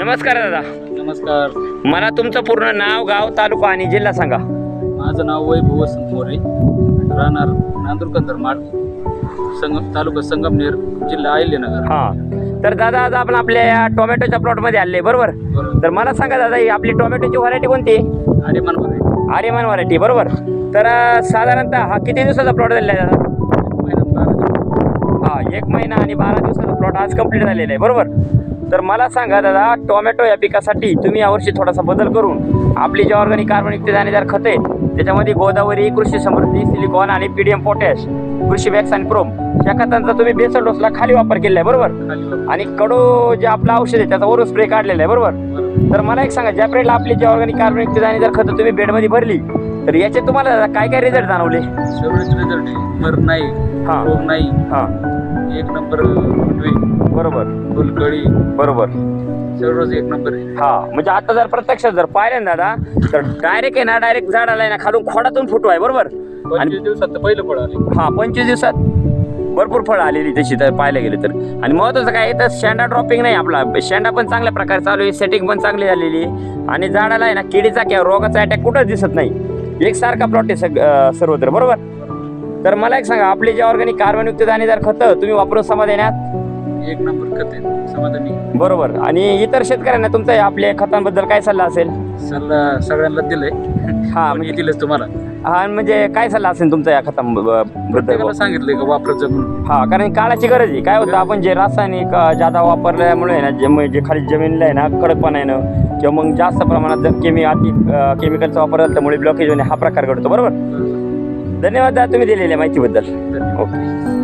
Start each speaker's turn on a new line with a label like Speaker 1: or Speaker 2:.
Speaker 1: नमस्कार दादा.
Speaker 2: नमस्कार.
Speaker 1: मला तुमचं पूर्ण नाव गाव तालुका आणि जिल्हा सांगा.
Speaker 2: माझं नाव वैभव वसंत मोरे राहणार नांदुरकर माड संगम तालुका संगमनेर जिल्हा अहिल्यानगर.
Speaker 1: हा. तर दादा आज आपण आपल्या या टोमॅटोच्या प्लॉटमध्ये आले बरोबर?
Speaker 2: बरोबर.
Speaker 1: तर मला सांगा दादा ही आपली टोमॅटोची व्हरायटी कोणती?
Speaker 2: आणि मनवर
Speaker 1: आर्यमान व्हरायटी बरोबर? तर अं, साधारणतः हा किती दिवसाचा प्लॉट झालेला आहे दादा? हा एक महिना आणि बारा दिवसाचा प्लॉट आज कंप्लीट झालेला आहे बरोबर? तर मला सांगा दादा टोमॅटो या पिकासाठी तुम्ही यावर्षी थोडासा बदल करून आपली जी ऑर्गॅनिक कार्बनिक दाणेदार खत आहे त्याच्यामध्ये गोदावरी कृषी समृद्धी सिलिकॉन आणि पीडीएम पोटॅश कृषी वॅक्स आणि प्रोम या खतांचा तुम्ही बेसल डोसला खाली वापर केलेला आहे बरोबर? आणि कडो जे आपलं औषध आहे त्याचा वरून स्प्रे काढलेला आहे बरोबर? तर मला एक सांगा ज्या आपली जी ऑर्गॅनिक कार्बनिक दाणेदार खतं तुम्ही बेडमध्ये भरली तर याचे तुम्हाला काय काय रिझल्ट जाणवले?
Speaker 2: रिझल्ट नाही
Speaker 1: हा.
Speaker 2: नाही
Speaker 1: हां.
Speaker 2: एक नंबर
Speaker 1: बरोबर.
Speaker 2: फुलकळी.
Speaker 1: बरोबर.
Speaker 2: सर्वच एक नंबर आहे.
Speaker 1: हा म्हणजे आता जर प्रत्यक्ष जर पाहिलं ना दादा तर डायरेक्ट आहे ना डायरेक्ट झाडाला आहे ना खालून खोडातून फुटू आहे बरोबर? आणि
Speaker 2: पंचवीस दिवसात तर पहिलं फळ आले.
Speaker 1: हा पंचवीस दिवसात भरपूर फळं आलेली तशी तर पाहायला गेले तर. आणि महत्वाचं काय आहे तर शेंडा ड्रॉपिंग नाही आपला. शेंडा पण चांगल्या प्रकारे चालू आहे सेटिंग पण चांगली झालेली आहे. आणि झाडाला आहे ना किडीचा किंवा रोगाचा अटॅक कुठंच दिसत नाही. एकसारखा प्लॉट आहे सग अं, सर्वत्र बरोबर? तर मला एक सांगा आपली जे ऑर्गॅनिक कार्बनयुक्त दाणेदार खतं तुम्ही वापरून समाधानात?
Speaker 2: एक नंबर खत आहे समाधानी.
Speaker 1: बरोबर. आणि इतर शेतकऱ्यांना तुमचा या आपल्या खतांबद्दल काय सल्ला असेल?
Speaker 2: सल्ला सगळ्यांना दिलाय.
Speaker 1: हा म्हणजे
Speaker 2: येतीलच तुम्हाला.
Speaker 1: हा म्हणजे काय सल्ला असेल तुमचा या खतांबद्दल?
Speaker 2: प्रत्येकाला सांगितलंय का वापरत
Speaker 1: हा कारण काळाची गरज आहे. काय होतं आपण जे रासायनिक अ, जादा वापरल्यामुळे आहे ना जे म- जे खाली जमिनीला आहे ना कडकपणा आहे ना किंवा मग जास्त प्रमाणात जर केमी अति केमिकलचा वापर झाला त्यामुळे ब्लॉकेज होणे हा प्रकार घडतो. बरोबर. धन्यवाद तुम्ही दिलेल्या माहितीबद्दल. ओके.